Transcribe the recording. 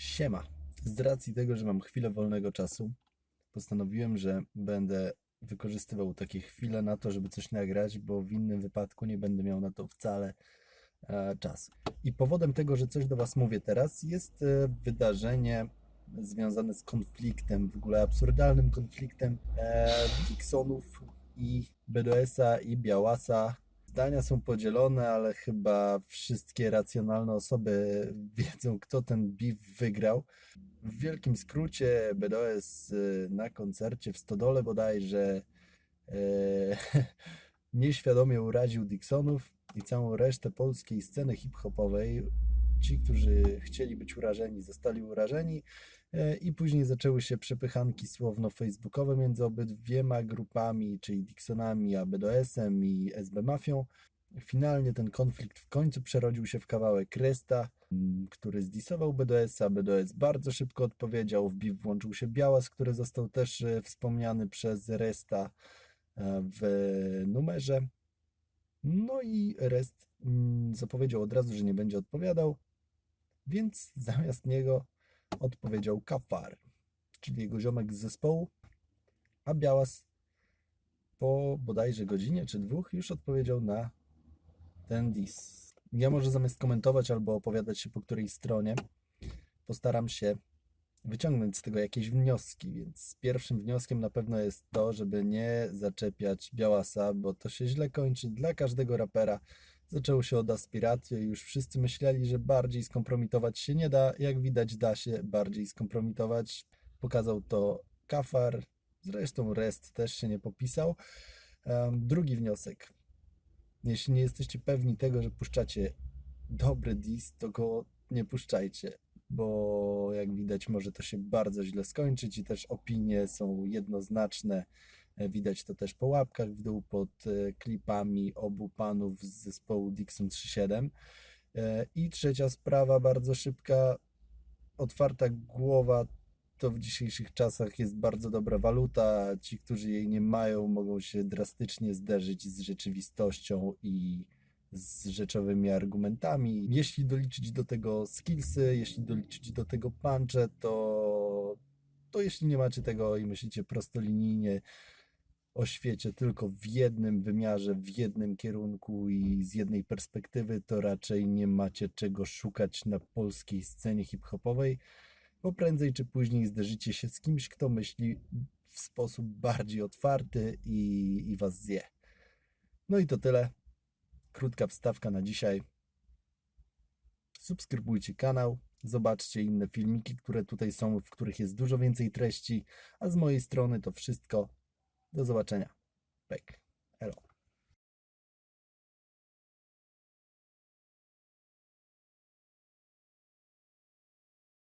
Siema. Z racji tego, że mam chwilę wolnego czasu, postanowiłem, że będę wykorzystywał takie chwile na to, żeby coś nagrać, bo w innym wypadku nie będę miał na to wcale e, czasu. I powodem tego, że coś do Was mówię teraz, jest e, wydarzenie związane z konfliktem, w ogóle absurdalnym konfliktem e, Dixonów i BDS-a i Białasa. Zdania są podzielone, ale chyba wszystkie racjonalne osoby wiedzą, kto ten beef wygrał. W wielkim skrócie BDS y, na koncercie w Stodole bodajże e, nieświadomie uraził Dixonów i całą resztę polskiej sceny hip-hopowej. Ci, którzy chcieli być urażeni, zostali urażeni e, i później zaczęły się przepychanki słowno-facebookowe między obydwiema grupami, czyli Dixonami, a BDS-em i SB Mafią. Finalnie ten konflikt w końcu przerodził się w kawałek Resta, m, który zdisował BDS-a. BDS bardzo szybko odpowiedział. W BIF włączył się Białas, który został też e, wspomniany przez Resta e, w numerze. No i Rest mm, zapowiedział od razu, że nie będzie odpowiadał, więc zamiast niego odpowiedział Kafar, czyli jego ziomek z zespołu, a Białas po bodajże godzinie czy dwóch już odpowiedział na ten dis. Ja może zamiast komentować albo opowiadać się po której stronie, postaram się wyciągnąć z tego jakieś wnioski, więc pierwszym wnioskiem na pewno jest to, żeby nie zaczepiać Białasa, bo to się źle kończy dla każdego rapera. Zaczęło się od Aspiratio i już wszyscy myśleli, że bardziej skompromitować się nie da. Jak widać, da się bardziej skompromitować. Pokazał to Kafar, zresztą Rest też się nie popisał. Drugi wniosek. Jeśli nie jesteście pewni tego, że puszczacie dobry diss, to go nie puszczajcie, bo jak widać może to się bardzo źle skończyć i też opinie są jednoznaczne. E, Widać to też po łapkach w dół pod e, klipami obu panów z zespołu Dixon 37. E, I trzecia sprawa, bardzo szybka, otwarta głowa to w dzisiejszych czasach jest bardzo dobra waluta. Ci, którzy jej nie mają, mogą się drastycznie zderzyć z rzeczywistością i z rzeczowymi argumentami. Jeśli doliczyć do tego skillsy, jeśli doliczyć do tego punche, to, to jeśli nie macie tego i myślicie prostolinijnie o świecie tylko w jednym wymiarze, w jednym kierunku i z jednej perspektywy, to raczej nie macie czego szukać na polskiej scenie hip-hopowej bo prędzej czy później zderzycie się z kimś, kto myśli w sposób bardziej otwarty i, i was zje. No i to tyle. Krótka wstawka na dzisiaj. Subskrybujcie kanał, zobaczcie inne filmiki, które tutaj są, w których jest dużo więcej treści, a z mojej strony to wszystko. Do zobaczenia. Pek.